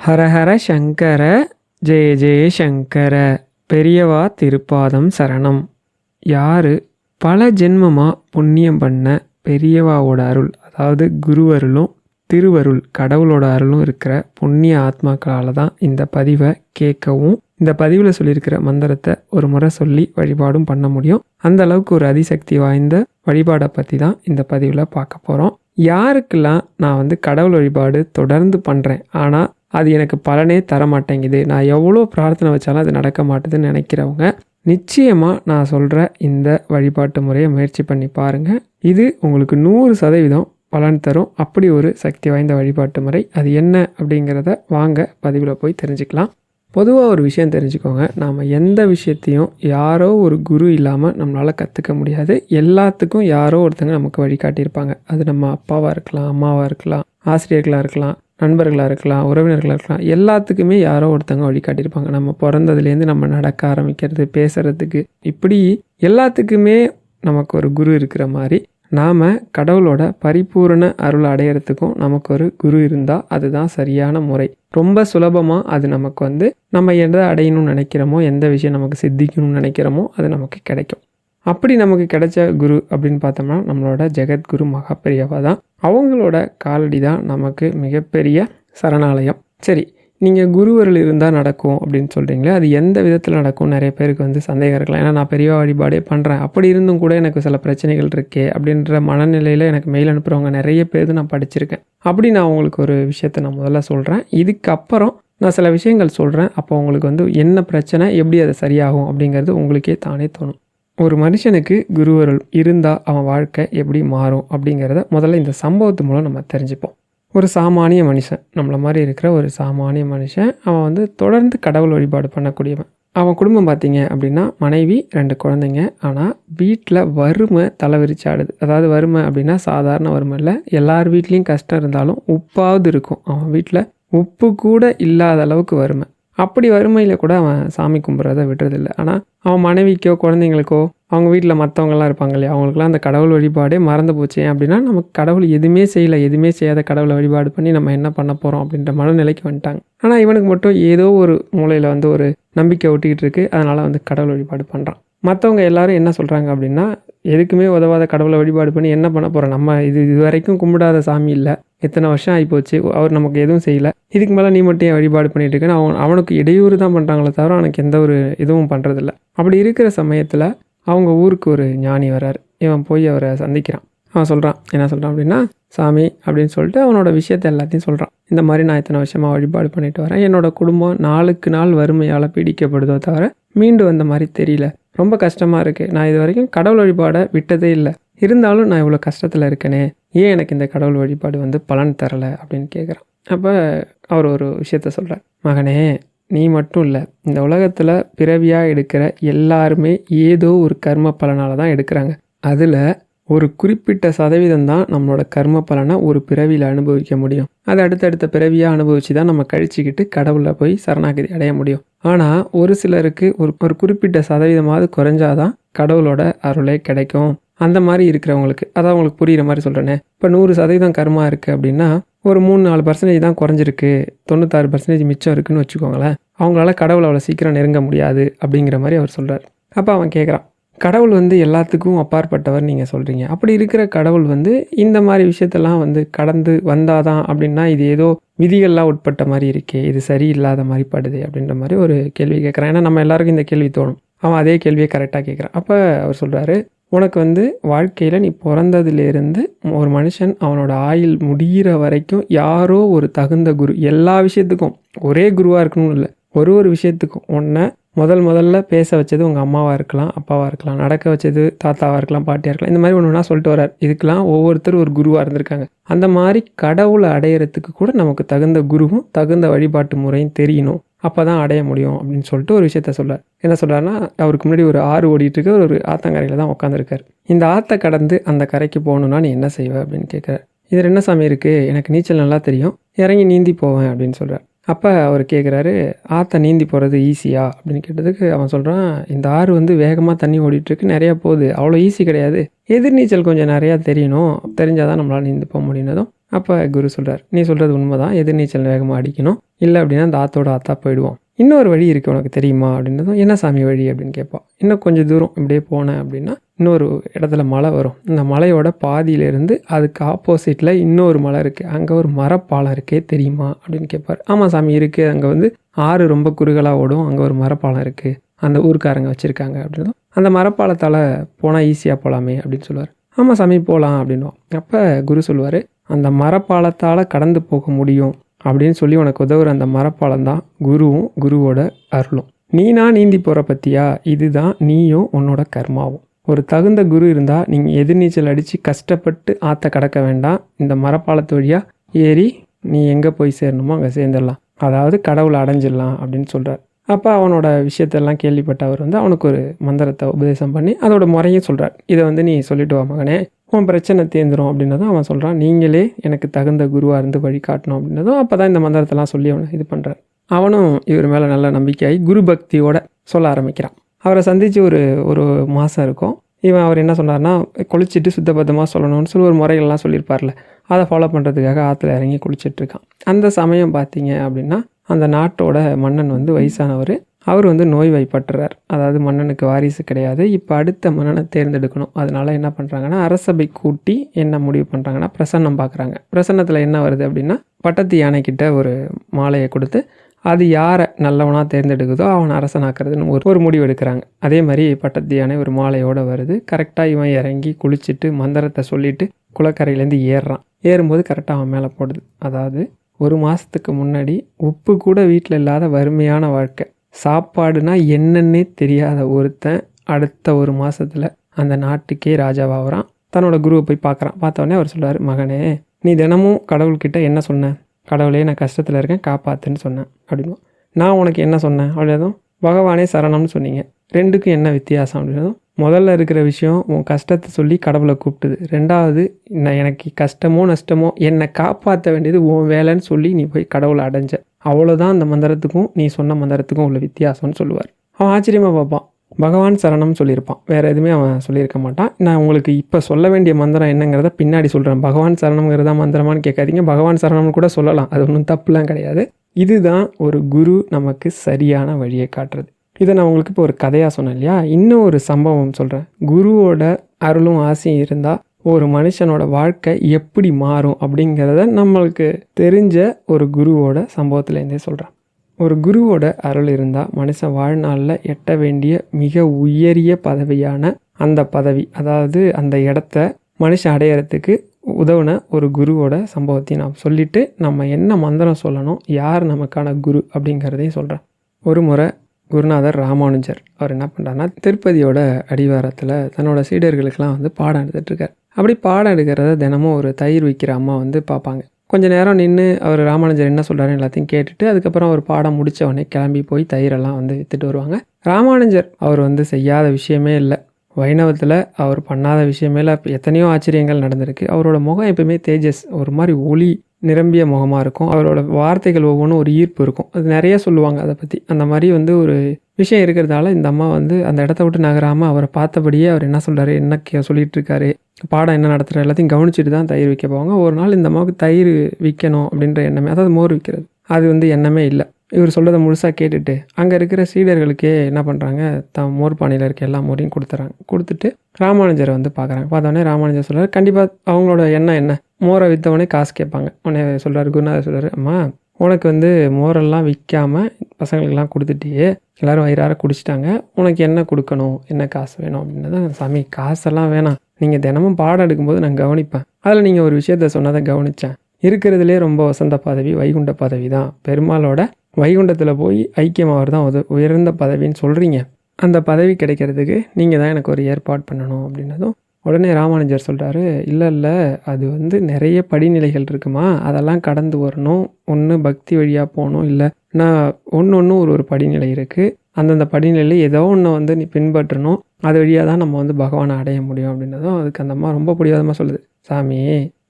ஹரஹர சங்கர ஜெய ஜெய சங்கர பெரியவா திருப்பாதம் சரணம். யாரு? பல ஜென்மமாக புண்ணியம் பண்ண பெரியவாவோட அருள் அதாவது குருவருளும் திருவருள் கடவுளோட அருளும் இருக்கிற புண்ணிய ஆத்மாக்களால் தான் இந்த பதிவை கேட்கவும் இந்த பதிவில் சொல்லியிருக்கிற மந்திரத்தை ஒரு முறை சொல்லி வழிபாடும் பண்ண முடியும். அந்த அளவுக்கு ஒரு அதிசக்தி வாய்ந்த வழிபாடை பற்றி தான் இந்த பதிவில் பார்க்க போகிறோம் யாருக்கெல்லாம் நான் வந்து கடவுள் வழிபாடு தொடர்ந்து பண்ணுறேன் ஆனால் அது எனக்கு பலனே தர மாட்டேங்குது நான் எவ்வளோ பிரார்த்தனை வச்சாலும் அது நடக்க மாட்டேதுன்னு நினைக்கிறவங்க நிச்சயமாக நான் சொல்கிற இந்த வழிபாட்டு முறையை முயற்சி பண்ணி பாருங்கள் இது உங்களுக்கு நூறு சதவீதம் பலன் தரும். அப்படி ஒரு சக்தி வாய்ந்த வழிபாட்டு முறை. அது என்ன அப்படிங்கிறத வாங்க பதிவில் போய் தெரிஞ்சுக்கலாம். பொதுவாக ஒரு விஷயம் தெரிஞ்சுக்கோங்க. நாம் எந்த விஷயத்தையும் யாரோ ஒரு குரு இல்லாமல் நம்மளால் கற்றுக்க முடியாது. எல்லாத்துக்கும் யாரோ ஒருத்தங்க நமக்கு வழிகாட்டியிருப்பாங்க. அது நம்ம அப்பாவாக இருக்கலாம் அம்மாவாக இருக்கலாம் ஆசிரியர்களாக இருக்கலாம் நண்பர்களாக இருக்கலாம் உறவினர்களாக இருக்கலாம் எல்லாத்துக்குமே யாரோ ஒருத்தவங்க வழிகாட்டியிருப்பாங்க. நம்ம பிறந்ததுலேருந்து நம்ம நடக்க ஆரம்பிக்கிறது பேசுகிறதுக்கு இப்படி எல்லாத்துக்குமே நமக்கு ஒரு குரு இருக்கிற மாதிரி நாம் கடவுளோட பரிபூரண அருள் அடையிறதுக்கும் நமக்கு ஒரு குரு இருந்தால் அதுதான் சரியான முறை. ரொம்ப சுலபமாக அது நமக்கு வந்து நம்ம எதை அடையணும்னு நினைக்கிறோமோ எந்த விஷயம் நமக்கு சித்திக்கணும்னு நினைக்கிறோமோ அது நமக்கு கிடைக்கும். அப்படி நமக்கு கிடைச்ச குரு அப்படின்னு பார்த்தோம்னா நம்மளோட ஜெகத்குரு மகாபெரியவா தான். அவங்களோட காலடி தான் நமக்கு மிகப்பெரிய சரணாலயம். சரி நீங்கள் குருவரில் இருந்தால் நடக்கும் அப்படின்னு சொல்கிறீங்களே அது எந்த விதத்தில் நடக்கும் நிறைய பேருக்கு வந்து சந்தேகம் இருக்கலாம். ஏன்னா நான் பெரிய வழிபாடே பண்ணுறேன் அப்படி இருந்தும் கூட எனக்கு சில பிரச்சனைகள் இருக்கே அப்படின்ற மனநிலையில் எனக்கு மெயில் அனுப்புகிறவங்க நிறைய பேர் நான் படிச்சிருக்கேன். அப்படி நான் உங்களுக்கு ஒரு விஷயத்த நான் முதல்ல சொல்கிறேன் இதுக்கப்புறம் நான் சில விஷயங்கள் சொல்கிறேன் அப்போ உங்களுக்கு வந்து என்ன பிரச்சனை எப்படி அது சரியாகும் அப்படிங்கிறது உங்களுக்கே தானே தோணும். ஒரு மனுஷனுக்கு குருவருள் இருந்தால் அவன் வாழ்க்கை எப்படி மாறும் அப்படிங்கிறத முதல்ல இந்த சம்பவத்து மூலம் நம்ம தெரிஞ்சுப்போம். ஒரு சாமானிய மனுஷன் நம்மளை மாதிரி இருக்கிற ஒரு சாமானிய மனுஷன் அவன் வந்து தொடர்ந்து கடவுள் வழிபாடு பண்ணக்கூடியவன். அவன் குடும்பம் பார்த்தீங்க அப்படின்னா மனைவி ரெண்டு குழந்தைங்க ஆனால் வீட்டில் வறுமை தலைவிரிச்சாடுது. அதாவது வறுமை அப்படின்னா சாதாரண வறுமை இல்லை. எல்லார் வீட்லேயும் கஷ்டம் இருந்தாலும் உப்பாவது இருக்கும். அவன் வீட்டில் உப்பு கூட இல்லாத அளவுக்கு வறுமை. அப்படி வறுமையில் கூட அவன் சாமி கும்பிட்றத விடுறதில்ல ஆனால் அவன் மனைவிக்கோ குழந்தைங்களுக்கோ அவங்க வீட்டில் மற்றவங்கலாம் இருப்பாங்க இல்லையா அவங்களுக்குலாம் அந்த கடவுள் வழிபாடே மறந்து போச்சு அப்படின்னா நமக்கு கடவுள் எதுவுமே செய்யலை எதுவுமே செய்யாத கடவுளை வழிபாடு பண்ணி நம்ம என்ன பண்ண போகிறோம் அப்படின்ற மனநிலைக்கு வந்துட்டாங்க. ஆனால் இவனுக்கு மட்டும் ஏதோ ஒரு மூலையில் வந்து ஒரு நம்பிக்கை ஒட்டிக்கிட்டு இருக்கு. அதனால் வந்து கடவுள் வழிபாடு பண்ணுறான் மற்றவங்க எல்லாரும் என்ன சொல்கிறாங்க அப்படின்னா எதுக்குமே உதவாத கடவுளை வழிபாடு பண்ணி என்ன பண்ண போகிறோம் நம்ம இது இது வரைக்கும் கும்பிடாத சாமி இல்லை. இத்தனை வருஷம் ஆகிப்போச்சு அவர் நமக்கு எதுவும் செய்யலை. இதுக்கு மேலே நீ மட்டும் ஏன் வழிபாடு பண்ணிட்டு இருக்கேன்னு அவன் அவனுக்கு இடையூறு தான் பண்ணுறாங்களே தவிர அவனுக்கு எந்த ஒரு இதுவும் பண்ணுறதில்ல அப்படி இருக்கிற சமயத்தில் அவங்க ஊருக்கு ஒரு ஞானி வரார். இவன் போய் அவரை சந்திக்கிறான். அவன் சொல்கிறான் என்ன சொல்கிறான் அப்படின்னா சாமி அப்படின்னு சொல்லிட்டு அவனோட விஷயத்தை எல்லாத்தையும் சொல்கிறான் இந்த மாதிரி நான் இத்தனை வருஷமாக வழிபாடு பண்ணிட்டு வரேன். என்னோட குடும்பம் நாளுக்கு நாள் வறுமையால் பீடிக்கப்படுதோ தவிர மீண்டு வந்த மாதிரி தெரியல. ரொம்ப கஷ்டமாக இருக்குது நான் இது வரைக்கும் கடவுள் வழிபாடை விட்டதே இல்லை. இருந்தாலும் நான் இவ்வளோ கஷ்டத்தில் இருக்கேனே. ஏன் எனக்கு இந்த கடவுள் வழிபாடு வந்து பலன் தரலை அப்படின்னு கேட்குறான் அப்போ அவர் ஒரு விஷயத்த சொல்கிறார் மகனே நீ மட்டும் இல்லை. இந்த உலகத்தில் பிறவியாக எடுக்கிற எல்லாருமே ஏதோ ஒரு கர்ம பலனால தான் எடுக்கிறாங்க. அதில் ஒரு குறிப்பிட்ட சதவீதம் தான் நம்மளோட கர்ம பலனை ஒரு பிறவியில் அனுபவிக்க முடியும். அதை அடுத்தடுத்த பிறவியாக அனுபவித்து தான் நம்ம கழிச்சிக்கிட்டு கடவுளில் போய் சரணாகதி அடைய முடியும். ஆனால் ஒரு சிலருக்கு ஒரு ஒரு குறிப்பிட்ட சதவீதமாவது குறைஞ்சாதான் கடவுளோட அருளே கிடைக்கும். அந்த மாதிரி இருக்கிறவங்களுக்கு அதான் உங்களுக்கு புரிகிற மாதிரி சொல்கிறேனே இப்போ நூறு சதவீதம் கர்மா இருக்குது அப்படின்னா ஒரு மூணு நாலு பர்சன்டேஜ் தான் குறைஞ்சிருக்கு. தொண்ணூத்தாறு பர்சன்டேஜ் மிச்சம் இருக்குதுன்னு வச்சுக்கோங்களேன். அவங்களால கடவுளை அவ்வளோ சீக்கிரம் நெருங்க முடியாது அப்படிங்கிற மாதிரி அவர் சொல்கிறார் அப்போ அவன் கேட்குறான் கடவுள் வந்து எல்லாத்துக்கும் அப்பாற்பட்டவர் நீங்கள் சொல்கிறீங்க அப்படி இருக்கிற கடவுள் வந்து இந்த மாதிரி விஷயத்தெல்லாம் வந்து கடந்து வந்தாதான் அப்படின்னா இது ஏதோ விதிகள்லாம் உட்பட்ட மாதிரி இருக்கே இது சரியில்லாத மாதிரி படுது அப்படின்ற மாதிரி ஒரு கேள்வி கேட்குறான். ஏன்னா நம்ம எல்லாருக்கும் இந்த கேள்வி தோணும். அவன் அதே கேள்வியை கரெக்டாக கேட்குறான். அப்போ அவர் சொல்கிறாரு உனக்கு வந்து வாழ்க்கையில் நீ பிறந்ததுலேருந்து ஒரு மனுஷன் அவனோட ஆயுள் முடிகிற வரைக்கும் யாரோ ஒரு தகுந்த குரு எல்லா விஷயத்துக்கும் ஒரே குருவாக இருக்கணும்னு இல்லை ஒரு ஒரு விஷயத்துக்கும் ஒன்றை முதல் முதல்ல பேச வச்சது உங்கள் அம்மாவாக இருக்கலாம் அப்பாவாக இருக்கலாம் நடக்க வச்சது தாத்தாவாக இருக்கலாம் பாட்டியாக இருக்கலாம் இந்த மாதிரி ஒன்று ஒன்றா சொல்லிட்டு வரார் இதுக்கெல்லாம் ஒவ்வொருத்தர் ஒரு குருவாக இருந்திருக்காங்க. அந்த மாதிரி கடவுளை அடையிறதுக்கு கூட நமக்கு தகுந்த குருவும் தகுந்த வழிபாட்டு முறையும் தெரியணும். அப்போ தான் அடைய முடியும் அப்படின்னு சொல்லிட்டு ஒரு விஷயத்த சொல்கிறார் என்ன சொல்கிறாருன்னா அவருக்கு முன்னாடி ஒரு ஆறு ஓடிட்டு இருக்க ஒரு ஆத்தங்கரையில் தான் உட்காந்துருக்காரு இந்த ஆற்றை கடந்து அந்த கரைக்கு போகணுன்னா நீ என்ன செய்வே அப்படின்னு கேட்குறாரு இதில் என்ன சாமி இருக்குது எனக்கு நீச்சல் நல்லா தெரியும். இறங்கி நீந்தி போவேன் அப்படின்னு சொல்கிறார் அப்போ அவர் கேட்குறாரு ஆற்றை நீந்தி போகிறது ஈஸியா அப்படின்னு கேட்டதுக்கு அவன் சொல்கிறான் இந்த ஆறு வந்து வேகமாக தண்ணி ஓடிட்டுருக்கு நிறையா போகுது. அவ்வளோ ஈஸி கிடையாது. எதிர்நீச்சல் கொஞ்சம் நிறையா தெரியணும். தெரிஞ்சால் தான் நம்மளால் நீந்து போக முடியுனதும் அப்போ குரு சொல்கிறார் நீ சொல்கிறது உண்மைதான். எதிர்நீச்சல் வேகமாக அடிக்கணும். இல்லை அப்படின்னா அந்த ஆத்தோட ஆத்தா போயிடுவோம். இன்னொரு வழி இருக்குது உனக்கு தெரியுமா? அப்படின்னதும் என்ன சாமி வழி? அப்படின்னு கேட்பான். இன்னும் கொஞ்சம் தூரம் இப்படியே போனேன் அப்படின்னா இன்னொரு இடத்துல மலை வரும். இந்த மலையோட பாதியிலேருந்து அதுக்கு ஆப்போசிட்டில் இன்னொரு மலை இருக்குது அங்கே ஒரு மரப்பாலம் இருக்கே தெரியுமா அப்படின்னு கேட்பார் ஆமாம் சாமி இருக்குது அங்கே வந்து ஆறு ரொம்ப குறுகலாக ஓடும். அங்கே ஒரு மரப்பாலம் இருக்குது அந்த ஊருக்காரங்க வச்சுருக்காங்க அப்படின்னதும் அந்த மரப்பாலத்தால் போனால் ஈஸியாக போகலாமே அப்படின்னு சொல்லுவார். ஆமாம் சாமி போகலாம் அப்படின்னுவோம் அப்போ குரு சொல்லுவார் அந்த மரப்பாலத்தால் கடந்து போக முடியும் அப்படின்னு சொல்லி உனக்கு உதவுற அந்த மரப்பாலம் தான் குருவும் குருவோட அருளும். நீனா நீந்தி போகிற பற்றியா இதுதான் நீயும் உன்னோட கர்மாவும். ஒரு தகுந்த குரு இருந்தால் நீங்கள் எதிர்நீச்சல் அடித்து கஷ்டப்பட்டு ஆற்ற கடக்க வேண்டாம். இந்த மரப்பாலத்து வழியாக ஏறி நீ எங்கே போய் சேரணுமோ அங்கே சேர்ந்துடலாம். அதாவது கடவுளை அடைஞ்சிடலாம் அப்படின்னு சொல்கிறார் அப்போ அவனோட விஷயத்தெல்லாம் கேள்விப்பட்ட அவர் வந்து அவனுக்கு ஒரு மந்திரத்தை உபதேசம் பண்ணி அதோட முறையும் சொல்கிறார் இதை வந்து நீ சொல்லிட்டு வா மகனே. உன் பிரச்சனை தேர்ந்துரும் அப்படின்னதும் அவன் சொல்கிறான் நீங்களே எனக்கு தகுந்த குருவாக இருந்து வழி காட்டணும் அப்படின்னதும் அப்போ தான் இந்த மந்திரத்தெல்லாம் சொல்லி அவனை இது பண்ணுறார் அவனும் இவர் மேலே நல்ல நம்பிக்கையாகி குரு பக்தியோட சொல்ல ஆரம்பிக்கிறான். அவரை சந்தித்து ஒரு ஒரு மாதம் இருக்கும். இவன் அவர் என்ன சொன்னார்னா குளிச்சுட்டு சுத்தபத்தமாக சொல்லணும்னு சொல்லி ஒரு முறைகள்லாம் சொல்லியிருப்பார்ல. அதை ஃபாலோ பண்ணுறதுக்காக ஆற்றுல இறங்கி குளிச்சிட்ருக்கான். அந்த சமயம் பார்த்தீங்க அப்படின்னா அந்த நாட்டோட மன்னன் வந்து வயசானவர். அவர் வந்து நோய் வைப்பற்றுறார் அதாவது மன்னனுக்கு வாரிசு கிடையாது. இப்போ அடுத்த மன்னனை தேர்ந்தெடுக்கணும். அதனால என்ன பண்ணுறாங்கன்னா அரசபை கூட்டி என்ன முடிவு பண்ணுறாங்கன்னா பிரசன்னம் பார்க்குறாங்க பிரசன்னத்தில் என்ன வருது அப்படின்னா பட்டத்து யானைக்கிட்ட ஒரு மாலையை கொடுத்து அது யாரை நல்லவனாக தேர்ந்தெடுக்குதோ அவன் அரசனாக்குறதுன்னு ஒரு ஒரு முடிவு எடுக்கிறாங்க. அதே மாதிரி பட்டத்து யானை ஒரு மாலையோடு வருது. கரெக்டாக இவன் இறங்கி குளிச்சுட்டு மந்திரத்தை சொல்லிட்டு குளக்கரையிலேருந்து ஏறுறான். ஏறும்போது கரெக்டாக அவன் மேலே போடுது. அதாவது ஒரு மாதத்துக்கு முன்னாடி உப்பு கூட வீட்டில் இல்லாத வறுமையான வாழ்க்கை. சாப்பாடுனா என்னன்னே தெரியாத ஒருத்தன் அடுத்த ஒரு மாதத்தில் அந்த நாட்டுக்கே ராஜாவாகிறான். தன்னோட குருவை போய் பார்க்குறான். பார்த்தோன்னே அவர் சொல்லுவார் மகனே நீ தினமும் கடவுள்கிட்ட என்ன சொன்ன? கடவுளே நான் கஷ்டத்தில் இருக்கேன் காப்பாத்துன்னு சொன்னேன் அப்படின்னு நான் உனக்கு என்ன சொன்னேன்? அப்படின்னதும் பகவானே சரணம்னு சொன்னீங்க. ரெண்டுக்கும் என்ன வித்தியாசம்? அப்படின்னதும் முதல்ல இருக்கிற விஷயம் உன் கஷ்டத்தை சொல்லி கடவுளை கூப்பிட்டுது. ரெண்டாவது நான் எனக்கு கஷ்டமோ நஷ்டமோ என்னை காப்பாற்ற வேண்டியது உன் வேலைன்னு சொல்லி நீ போய் கடவுளை அடைஞ்ச. அவ்வளோதான் அந்த மந்திரத்துக்கும் நீ சொன்ன மந்திரத்துக்கும் உள்ள வித்தியாசம்னு சொல்லுவார். அவன் ஆச்சரியமாக பார்ப்பான். பகவான் சரணம்னு சொல்லியிருப்பான். வேறு எதுவுமே அவன் சொல்லியிருக்க மாட்டான். நான் உங்களுக்கு இப்போ சொல்ல வேண்டிய மந்திரம் என்னங்கிறத பின்னாடி சொல்கிறேன் பகவான் சரணம்ங்கிறதா மந்திரமான்னு கேட்காதீங்க. பகவான் சரணம்னு கூட சொல்லலாம். அது ஒன்றும் தப்புலாம் கிடையாது. இதுதான் ஒரு குரு நமக்கு சரியான வழியை காட்டுறது. இதை நான் உங்களுக்கு இப்போ ஒரு கதையாக சொன்னேன் இல்லையா? இன்னும் ஒரு சம்பவம் சொல்கிறேன் குருவோட அருளும் ஆசையும் இருந்தால் ஒரு மனுஷனோட வாழ்க்கை எப்படி மாறும் அப்படிங்கிறத நம்மளுக்கு தெரிஞ்ச ஒரு குருவோட சம்பவத்துலேருந்தே சொல்கிறேன் ஒரு குருவோட அருள் இருந்தால் மனுஷன் வாழ்நாளில் எட்ட வேண்டிய மிக உயரிய பதவியான அந்த பதவி அதாவது அந்த இடத்த மனுஷன் அடையிறதுக்கு உதவுன ஒரு குருவோட சம்பவத்தையும் நான் சொல்லிவிட்டு நம்ம என்ன மந்திரம் சொல்லணும் யார் நமக்கான குரு அப்படிங்கிறதையும் சொல்கிறேன் ஒரு முறை குருநாதர் ராமானுஜர் அவர் என்ன பண்ணுறாருனா திருப்பதியோட அடிவாரத்தில் தன்னோட சீடர்களுக்கெல்லாம் வந்து பாடம் எடுத்துகிட்ருக்கார் அப்படி பாடம் எடுக்கிறத தினமும் ஒரு தயிர் விற்கிற அம்மா வந்து பார்ப்பாங்க. கொஞ்ச நேரம் நின்று அவர் ராமானுஜர் என்ன சொல்கிறாரு எல்லாத்தையும் கேட்டுட்டு அதுக்கப்புறம் அவர் பாடம் முடித்த உடனே கிளம்பி போய் தயிரெல்லாம் வந்து விற்றுட்டு வருவாங்க. ராமானுஜர் அவர் வந்து செய்யாத விஷயமே இல்லை. வைணவத்தில் அவர் பண்ணாத விஷயமே இல்லை. எத்தனையோ ஆச்சரியங்கள் நடந்திருக்கு. அவரோட முகம் எப்பவுமே தேஜஸ் ஒரு மாதிரி ஒளி நிரம்பிய முகமாக இருக்கும். அவரோட வார்த்தைகள் ஒவ்வொன்றும் ஒரு ஈர்ப்பு இருக்கும். அது நிறைய சொல்லுவாங்க அதை பற்றி அந்த மாதிரி வந்து ஒரு விஷயம் இருக்கிறதால இந்த அம்மா வந்து அந்த இடத்த விட்டு நகராமல் அவரை பார்த்தபடியே அவர் என்ன சொல்கிறாரு என்ன கே சொல்லிகிட்டு இருக்காரு பாடம் என்ன நடத்துகிற எல்லாத்தையும் கவனிச்சுட்டு தான் தயிர் விற்க போவாங்க. ஒரு நாள் இந்த அம்மாவுக்கு தயிர் விற்கணும் அப்படின்ற எண்ணமே அதாவது மோர் விற்கிறது அது வந்து எண்ணமே இல்லை. இவர் சொல்கிறத முழுசாக கேட்டுட்டு அங்கே இருக்கிற சீடர்களுக்கே என்ன பண்ணுறாங்க தான் மோர் பானையில் இருக்க எல்லா மோரையும் கொடுத்துறாங்க. கொடுத்துட்டு ராமானுஜரை வந்து பார்க்குறாங்க. பார்த்தோன்னே ராமானுஜர் சொல்கிறார் கண்டிப்பாக அவங்களோட எண்ணம் என்ன? மோரை விற்றவொடனே காசு கேட்பாங்க. உடனே சொல்கிறார் குருநாதர் சொல்கிறார் அம்மா உனக்கு வந்து மோரெல்லாம் விற்காமல் பசங்களுக்கெல்லாம் கொடுத்துட்டியே எல்லோரும் வயிறார குடிச்சிட்டாங்க. உனக்கு என்ன கொடுக்கணும்? என்ன காசு வேணும்? அப்படின்னா தான் சாமி காசெல்லாம் வேணாம். நீங்கள் தினமும் பாடம் எடுக்கும்போது நான் கவனிப்பேன். அதில் நீங்கள் ஒரு விஷயத்த சொன்னதை கவனித்தேன் இருக்கிறதுலே ரொம்ப வசந்த பதவி வைகுண்ட பதவி தான். பெருமாளோட வைகுண்டத்தில் போய் ஐக்கியமாகிறது தான் உத உயர்ந்த பதவின்னு சொல்கிறீங்க அந்த பதவி கிடைக்கிறதுக்கு நீங்கள் தான் எனக்கு ஒரு ஏற்பாடு பண்ணணும் அப்படின்னதும் உடனே ராமானுஜர் சொல்கிறாரு இல்லை இல்லை அது வந்து நிறைய படிநிலைகள் இருக்குமா? அதெல்லாம் கடந்து வரணும். ஒன்று பக்தி வழியாக போகணும். இல்லை நான் ஒன்று ஒன்று ஒரு ஒரு படிநிலை இருக்குது அந்தந்த படிநிலையில் ஏதோ ஒன்று வந்து நீ பின்பற்றணும். அது வழியாக தான் நம்ம வந்து பகவானை அடைய முடியும். அப்படின்னதும் அதுக்கு அந்த அம்மா ரொம்ப பிடிவாதமாக சொல்லுது சாமி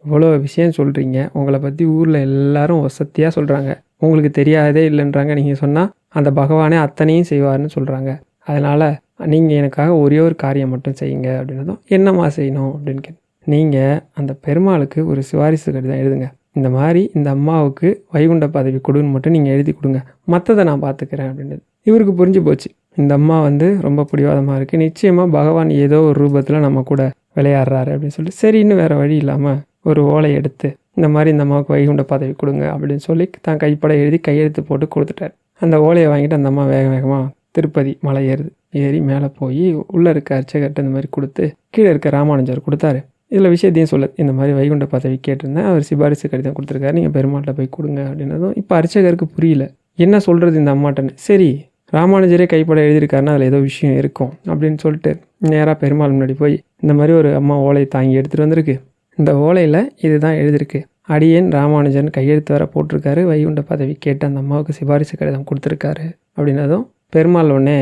இவ்வளோ விஷயம் சொல்கிறீங்க உங்களை பற்றி ஊரில் எல்லாரும் வசத்தியாக சொல்கிறாங்க உங்களுக்கு தெரியாததே இல்லைன்றாங்க. நீங்கள் சொன்னால் அந்த பகவானே அத்தனையும் செய்வார்னு சொல்கிறாங்க அதனால் நீங்கள் எனக்காக ஒரே ஒரு காரியம் மட்டும் செய்யுங்க அப்படின்னதும் என்னம்மா செய்யணும்? அப்படின்னு கேட்டு நீங்கள் அந்த பெருமாளுக்கு ஒரு சிபாரிசு கடிதம் எழுதுங்க. இந்த மாதிரி இந்த அம்மாவுக்கு வைகுண்ட பதவி கொடுன்னு மட்டும் நீங்கள் எழுதி கொடுங்க. மற்றதை நான் பார்த்துக்கிறேன் அப்படின்றது இவருக்கு புரிஞ்சு போச்சு. இந்த அம்மா வந்து ரொம்ப பிடிவாதமாக இருக்குது நிச்சயமாக பகவான் ஏதோ ஒரு ரூபத்தில் நம்ம கூட விளையாடுறாரு அப்படின்னு சொல்லிட்டு சரின்னு வேறு வழி இல்லாமல் ஒரு ஓலை எடுத்து இந்த மாதிரி இந்த அம்மாவுக்கு வைகுண்ட பதவி கொடுங்க அப்படின்னு சொல்லி தான் கைப்பட எழுதி கையெழுத்து போட்டு கொடுத்துட்டார். அந்த ஓலையை வாங்கிட்டு அந்த அம்மா வேக வேகமாக திருப்பதி மலை ஏறுது. ஏறி மேலே போய் உள்ளே இருக்க அர்ச்சகர்கிட்ட இந்த மாதிரி கொடுத்து கீழே இருக்க ராமானுஜர் கொடுத்தாரு. இதில் விஷயத்தையும் சொல்ல. இந்த மாதிரி வைகுண்ட பதவி கேட்டிருந்தேன். அவர் சிபாரிசு கடிதம் கொடுத்துருக்காரு. நீங்கள் பெருமாட்டில் போய் கொடுங்க அப்படின்னதும் இப்போ அர்ச்சகருக்கு புரியல. என்ன சொல்கிறது இந்த அம்மாட்டன்னு. சரி ராமானுஜரே கைப்பட எழுதியிருக்காருன்னா அதில் ஏதோ விஷயம் இருக்கும் அப்படின்னு சொல்லிட்டு நேராக பெருமாள் முன்னாடி போய் இந்த மாதிரி ஒரு அம்மா ஓலையை தாங்கி எடுத்துகிட்டு வந்திருக்கு. இந்த ஓலையில் இதுதான் எழுதியிருக்கு. அடியேன் ராமானுஜன் கையெழுத்து வர போட்டிருக்காரு. வைகுண்ட பதவி கேட்டு அந்த அம்மாவுக்கு சிபாரிசு கடிதம் கொடுத்துருக்காரு அப்படின்னதும் பெருமாள் உடனே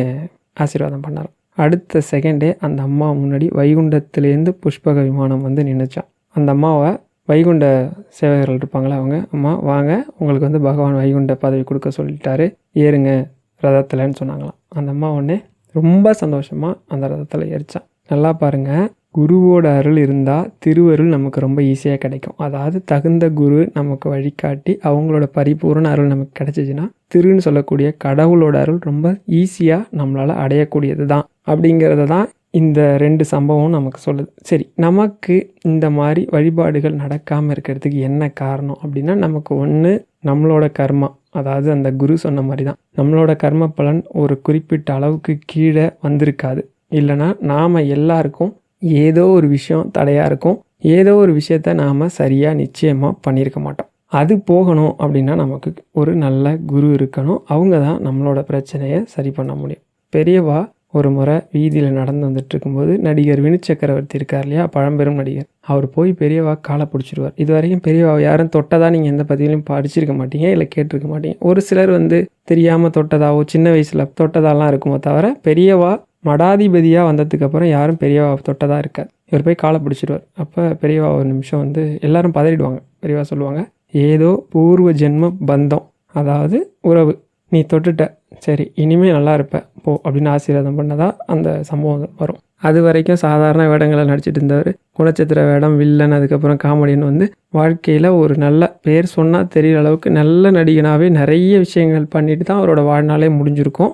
ஆசீர்வாதம் பண்ணாராம். அடுத்த செகண்டே அந்த அம்மா முன்னாடி வைகுண்டத்துலேருந்து புஷ்பக விமானம் வந்து நின்றுச்சான் அந்த அம்மாவை வைகுண்ட சேவகர்கள் இருப்பாங்களே அவங்க அம்மா வாங்க உங்களுக்கு வந்து பகவான் வைகுண்ட பதவி கொடுக்க சொல்லிட்டாரு. ஏறுங்க ரதத்தில்னு சொன்னாங்களாம். அந்த அம்மா உடனே ரொம்ப சந்தோஷமாக அந்த ரதத்தில் ஏறிச்சான் நல்லா பாருங்கள் குருவோட அருள் இருந்தால் திருவருள் நமக்கு ரொம்ப ஈஸியாக கிடைக்கும். அதாவது தகுந்த குரு நமக்கு வழிகாட்டி அவங்களோட பரிபூர்ண அருள் நமக்கு கிடச்சிச்சின்னா திருன்னு சொல்லக்கூடிய கடவுளோட அருள் ரொம்ப ஈஸியாக நம்மளால் அடையக்கூடியது தான் அப்படிங்கிறத தான் இந்த ரெண்டு சம்பவம் நமக்கு சொல்லுது. சரி நமக்கு இந்த மாதிரி வழிபாடுகள் நடக்காமல் இருக்கிறதுக்கு என்ன காரணம் அப்படின்னா நமக்கு ஒன்று நம்மளோட கர்மா. அதாவது அந்த குரு சொன்ன மாதிரி தான் நம்மளோட கர்ம பலன் ஒரு குறிப்பிட்ட அளவுக்கு கீழே வந்திருக்காது. இல்லைனா நாம் எல்லாருக்கும் ஏதோ ஒரு விஷயம் தடையாக இருக்கும். ஏதோ ஒரு விஷயத்த நாம் சரியாக நிச்சயமாக பண்ணியிருக்க மாட்டோம். அது போகணும் அப்படின்னா நமக்கு ஒரு நல்ல குரு இருக்கணும். அவங்க தான் நம்மளோட பிரச்சனையை சரி பண்ண முடியும். பெரியவா ஒரு முறை வீதியில் நடந்து வந்துட்டு இருக்கும்போது நடிகர் வினு சக்கரவர்த்தி இருக்கார் இல்லையா? பழம்பெரும் நடிகர். அவர் போய் பெரியவா காலை பிடிச்சிருவார். இது வரைக்கும் பெரியவா யாரும் தொட்டதாக நீங்கள் எந்த பதிவிலையும் படிச்சிருக்க மாட்டீங்க இல்லை கேட்டிருக்க மாட்டீங்க. ஒரு சிலர் வந்து தெரியாமல் தொட்டதாவோ சின்ன வயசில் தொட்டதாலாம் இருக்குமோ தவிர பெரியவா மடாதிபதியாக வந்ததுக்கப்புறம் யாரும் பெரியவா தொட்டதாக இருக்காது. இவர் போய் காலை பிடிச்சிடுவார் அப்போ பெரியவா ஒரு நிமிஷம் வந்து எல்லாரும் பதறிடுவாங்க. பெரியவா சொல்லுவாங்க ஏதோ பூர்வ ஜென்ம பந்தம். அதாவது உறவு. நீ தொட்டுட்ட. சரி இனிமேல் நல்லா இருப்ப. போ அப்படின்னு ஆசீர்வாதம் பண்ணதான் அந்த சம்பவம் வரும். அது வரைக்கும் சாதாரண வேடங்களை நடிச்சிட்டு இருந்தவர் குணச்சித்திர வேடம் வில்லன் அதுக்கப்புறம் காமெடின்னு வந்து வாழ்க்கையில் ஒரு நல்ல பேர் சொன்னால் தெரிகிற அளவுக்கு நல்ல நடிகனாகவே நிறைய விஷயங்கள் பண்ணிட்டு தான் அவரோட வாழ்நாளே முடிஞ்சிருக்கும்.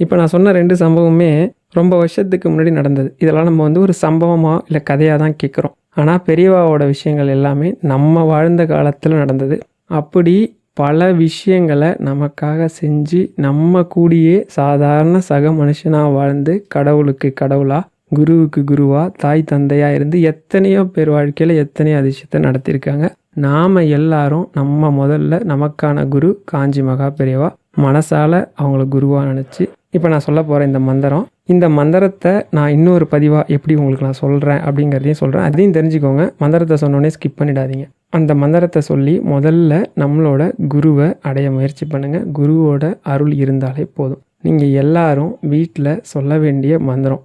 இப்போ நான் சொன்ன ரெண்டு சம்பவமே ரொம்ப வருஷத்துக்கு முன்னாடி நடந்தது. இதெல்லாம் நம்ம வந்து ஒரு சம்பவமாக இல்லை கதையாக தான் கேட்குறோம் ஆனால் பெரியவாவோட விஷயங்கள் எல்லாமே நம்ம வாழ்ந்த காலத்தில் நடந்தது. அப்படி பல விஷயங்களை நமக்காக செஞ்சு நம்ம கூடியே சாதாரண சக மனுஷனாக வாழ்ந்து கடவுளுக்கு கடவுளாக குருவுக்கு குருவாக தாய் தந்தையாக இருந்து எத்தனையோ பேர் வாழ்க்கையில் எத்தனையோ அதிசயத்தை நடத்தியிருக்காங்க. நாம் எல்லாரும் நம்ம முதல்ல நமக்கான குரு காஞ்சி மகா பெரியவா. மனசால் அவங்கள குருவாக நினச்சி இப்போ நான் சொல்ல போகிற இந்த மந்திரம் இந்த மந்திரத்தை நான் இன்னொரு பதிவாக எப்படி உங்களுக்கு நான் சொல்கிறேன் அப்படிங்கிறதையும் சொல்கிறேன். அதையும் தெரிஞ்சுக்கோங்க. மந்திரத்தை சொன்னோடனே ஸ்கிப் பண்ணிடாதீங்க. அந்த மந்திரத்தை சொல்லி முதல்ல நம்மளோட குருவை அடைய முயற்சி பண்ணுங்கள் குருவோட அருள் இருந்தாலே போதும். நீங்கள் எல்லாரும் வீட்டில் சொல்ல வேண்டிய மந்திரம்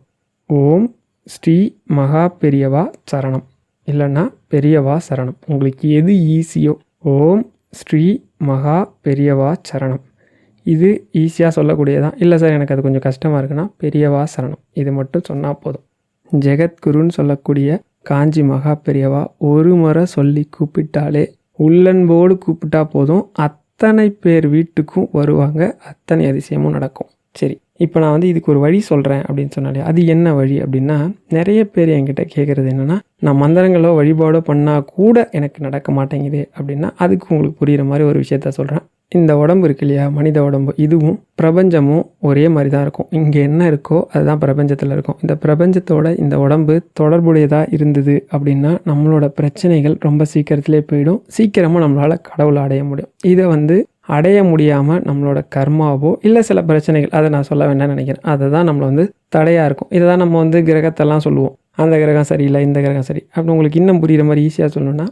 ஓம் ஸ்ரீ மகா பெரியவா சரணம். இல்லைன்னா பெரியவா சரணம். உங்களுக்கு எது ஈஸியோ ஓம் ஸ்ரீ மகா பெரியவா சரணம். இது ஈஸியாக சொல்லக்கூடியதான் இல்லை சார் எனக்கு அது கொஞ்சம் கஷ்டமாக இருக்குன்னா பெரியவா சரணம். இது மட்டும் சொன்னால் போதும். ஜெகத்குருன்னு சொல்லக்கூடிய காஞ்சி மகா பெரியவா ஒரு முறை சொல்லி கூப்பிட்டாலே உள்ளன்போடு கூப்பிட்டா போதும். அத்தனை பேர் வீட்டுக்கும் வருவாங்க. அத்தனை அதிசயமும் நடக்கும். சரி இப்போ நான் வந்து இதுக்கு ஒரு வழி சொல்கிறேன் அப்படின்னு சொன்னாலே அது என்ன வழி அப்படின்னா நிறைய பேர் என்கிட்ட கேட்குறது என்னென்னா நான் மந்திரங்களோ வழிபாடோ பண்ணால் கூட எனக்கு நடக்க மாட்டேங்குது அப்படின்னா அதுக்கு உங்களுக்கு புரிகிற மாதிரி ஒரு விஷயத்த சொல்கிறேன் இந்த உடம்பு இருக்கு இல்லையா? மனித உடம்பு. இதுவும் பிரபஞ்சமும் ஒரே மாதிரி தான் இருக்கும். இங்கே என்ன இருக்கோ அதுதான் பிரபஞ்சத்தில் இருக்கும். இந்த பிரபஞ்சத்தோட இந்த உடம்பு தொடர்புடையதாக இருந்தது அப்படின்னா நம்மளோட பிரச்சனைகள் ரொம்ப சீக்கிரத்திலே போயிடும். சீக்கிரமாக நம்மளால் கடவுளை அடைய முடியும். இதை வந்து அடைய முடியாமல் நம்மளோட கர்மாவோ இல்லை சில பிரச்சனைகள் அதை நான் சொல்ல வேண்டாம்னு நினைக்கிறேன். அதை தான் நம்மளை வந்து தடையாக இருக்கும். இதை தான் நம்ம வந்து கிரகத்தெல்லாம் சொல்லுவோம். அந்த கிரகம் சரியில்லை இந்த கிரகம் சரி. அப்படி உங்களுக்கு இன்னும் புரிகிற மாதிரி ஈஸியாக சொல்லணும்னா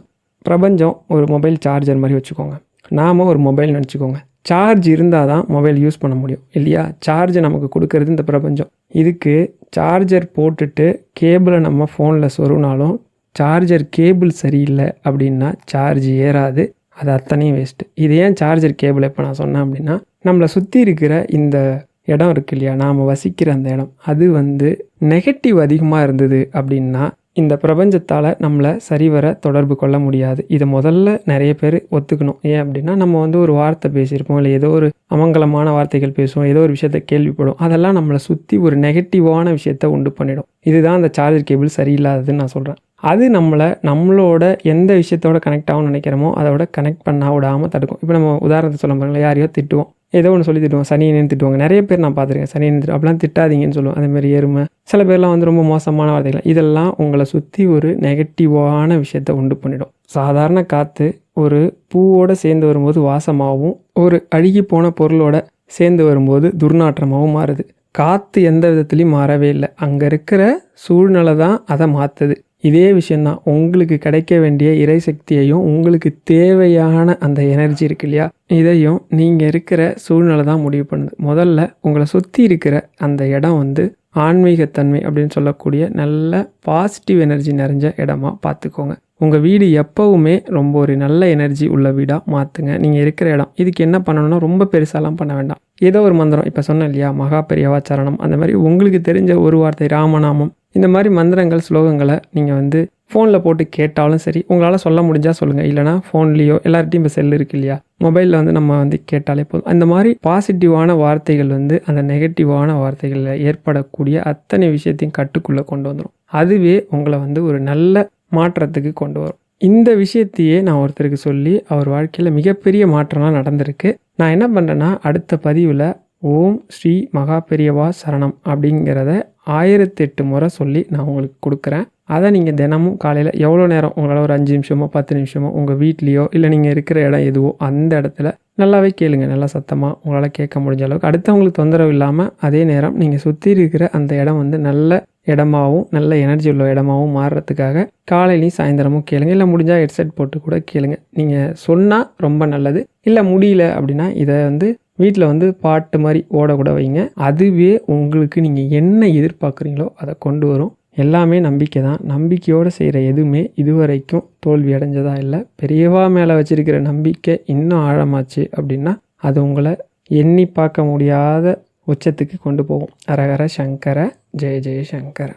பிரபஞ்சம் ஒரு மொபைல் சார்ஜர் மாதிரி வச்சுக்கோங்க. நாம் ஒரு மொபைல் நினச்சிக்கோங்க. சார்ஜ் இருந்தால் தான் மொபைல் யூஸ் பண்ண முடியும். இல்லையா? சார்ஜை நமக்கு கொடுக்கறது இந்த பிரபஞ்சம். இதுக்கு சார்ஜர் போட்டுட்டு கேபிளை நம்ம ஃபோனில் சொருனாலும் சார்ஜர் கேபிள் சரியில்லை அப்படின்னா சார்ஜ் ஏறாது. அது அத்தனையும் வேஸ்ட்டு இது ஏன் சார்ஜர் கேபிள் இப்போ நான் சொன்னேன் அப்படின்னா நம்மளை சுற்றி இருக்கிற இந்த இடம் இருக்கு இல்லையா? நாம் வசிக்கிற அந்த இடம். அது வந்து நெகட்டிவ் அதிகமாக இருந்தது அப்படின்னா இந்த பிரபஞ்சத்தால் நம்மளை சரிவர தொடர்பு கொள்ள முடியாது. இதை முதல்ல நிறைய பேர் ஒத்துக்கணும். ஏன் அப்படின்னா நம்ம வந்து ஒரு வார்த்தை பேசியிருப்போம் இல்லை ஏதோ ஒரு அமங்கலமான வார்த்தைகள் பேசுவோம் ஏதோ ஒரு விஷயத்த கேள்விப்படும். அதெல்லாம் நம்மளை சுற்றி ஒரு நெகட்டிவான விஷயத்த உண்டு பண்ணிடும். இதுதான் அந்த சார்ஜர் கேபிள் சரியில்லாததுன்னு நான் சொல்கிறேன் அது நம்மளை நம்மளோட எந்த விஷயத்தோட கனெக்ட் ஆகும்னு நினைக்கிறோமோ அதோட கனெக்ட் பண்ண விடாமல் தடுக்கும். இப்போ நம்ம உதாரணத்தை சொல்ல பாருங்களேன் யாரையோ திட்டுவோம். ஏதோ ஒன்று சொல்லி திட்டுவோம் சனியனு திட்டுவாங்க. நிறைய பேர் நான் பார்த்துருக்கேன். சனியன் திட்டு அப்படிலாம் திட்டாதீங்கன்னு சொல்லுவோம் அதே மாதிரி எருமை. சில பேர்லாம் வந்து ரொம்ப மோசமான வார்த்தைகள். இதெல்லாம் உங்களை சுற்றி ஒரு நெகட்டிவான விஷயத்த உண்டு பண்ணிடும். சாதாரண காற்று ஒரு பூவோடு சேர்ந்து வரும்போது வாசமாகவும் ஒரு அழுகி போன பொருளோட சேர்ந்து வரும்போது துர்நாற்றமாகவும் மாறுது. காற்று எந்த விதத்துலையும் மாறவே இல்லை. அங்கே இருக்கிற சூழ்நிலை தான் அதை மாற்றுது இதே விஷயந்தான் உங்களுக்கு கிடைக்க வேண்டிய இறை சக்தியையும் உங்களுக்கு தேவையான அந்த எனர்ஜி இருக்கு இல்லையா? இதையும் நீங்கள் இருக்கிற சூழ்நிலை தான் முடிவு பண்ணுது. முதல்ல உங்களை சுற்றி இருக்கிற அந்த இடம் வந்து ஆன்மீகத்தன்மை அப்படின்னு சொல்லக்கூடிய நல்ல பாசிட்டிவ் எனர்ஜி நிறைஞ்ச இடமா பார்த்துக்கோங்க. உங்கள் வீடு எப்போவுமே ரொம்ப ஒரு நல்ல எனர்ஜி உள்ள வீடாக மாற்றுங்க நீங்கள் இருக்கிற இடம். இதுக்கு என்ன பண்ணணும்னா ரொம்ப பெருசாலாம் பண்ண வேண்டாம். ஏதோ ஒரு மந்திரம். இப்போ சொன்னேன் இல்லையா? மகா பெரியவா சரணம் அந்த மாதிரி உங்களுக்கு தெரிஞ்ச ஒரு வார்த்தை ராமநாமம். இந்த மாதிரி மந்திரங்கள் ஸ்லோகங்களை நீங்கள் வந்து ஃபோனில் போட்டு கேட்டாலும் சரி உங்களால் சொல்ல முடிஞ்சால் சொல்லுங்கள் இல்லைனா ஃபோன்லேயோ எல்லார்ட்டையும் இப்போ செல் இருக்கு இல்லையா? மொபைலில் வந்து நம்ம வந்து கேட்டாலே போதும். அந்த மாதிரி பாசிட்டிவான வார்த்தைகள் வந்து அந்த நெகட்டிவான வார்த்தைகளில் ஏற்படக்கூடிய அத்தனை விஷயத்தையும் கட்டுக்குள்ளே கொண்டு வந்துடும் அதுவே உங்களை வந்து ஒரு நல்ல மாற்றத்துக்கு கொண்டு வரும். இந்த விஷயத்தையே நான் ஒருத்தருக்கு சொல்லி அவர் வாழ்க்கையில் மிகப்பெரிய மாற்றம்லாம் நடந்திருக்கு. நான் என்ன பண்ணுறேன்னா அடுத்த பதிவில் ஓம் ஸ்ரீ மகா பெரியவா சரணம் அப்படிங்கிறத ஆயிரத்தெட்டு முறை சொல்லி நான் உங்களுக்கு கொடுக்குறேன். அதை நீங்கள் தினமும் காலையில் எவ்வளோ நேரம் உங்களால் ஒரு அஞ்சு நிமிஷமோ பத்து நிமிஷமோ உங்கள் வீட்லேயோ இல்லை நீங்கள் இருக்கிற இடம் எதுவோ அந்த இடத்துல நல்லாவே கேளுங்க. நல்லா சத்தமாக உங்களால் கேட்க முடிஞ்ச அளவுக்கு. அடுத்தவங்களுக்கு தொந்தரவு இல்லாமல் அதே நேரம் நீங்கள் சுற்றி இருக்கிற அந்த இடம் வந்து நல்ல இடமாவும் நல்ல எனர்ஜி உள்ள இடமாவும் மாறுறதுக்காக காலையிலையும் சாயந்தரமும் கேளுங்க. இல்லை முடிஞ்சால் ஹெட்செட் போட்டு கூட கேளுங்க. நீங்கள் சொன்னால் ரொம்ப நல்லது. இல்லை முடியல அப்படின்னா இதை வந்து வீட்டில் வந்து பாட்டு மாதிரி ஓடக்கூட வைங்க. அதுவே உங்களுக்கு நீங்கள் என்ன எதிர்பார்க்குறீங்களோ அதை கொண்டு வரும். எல்லாமே நம்பிக்கை தான். நம்பிக்கையோடு செய்கிற எதுவுமே இதுவரைக்கும் தோல்வி அடைஞ்சதாக இல்லை. பெரியவா மேலே வச்சுருக்கிற நம்பிக்கை இன்னும் ஆழமாச்சு அப்படின்னா அது உங்களை எண்ணி பார்க்க முடியாத உச்சத்துக்கு கொண்டு போகும். அரகர சங்கர ஜெய ஜெய சங்கர.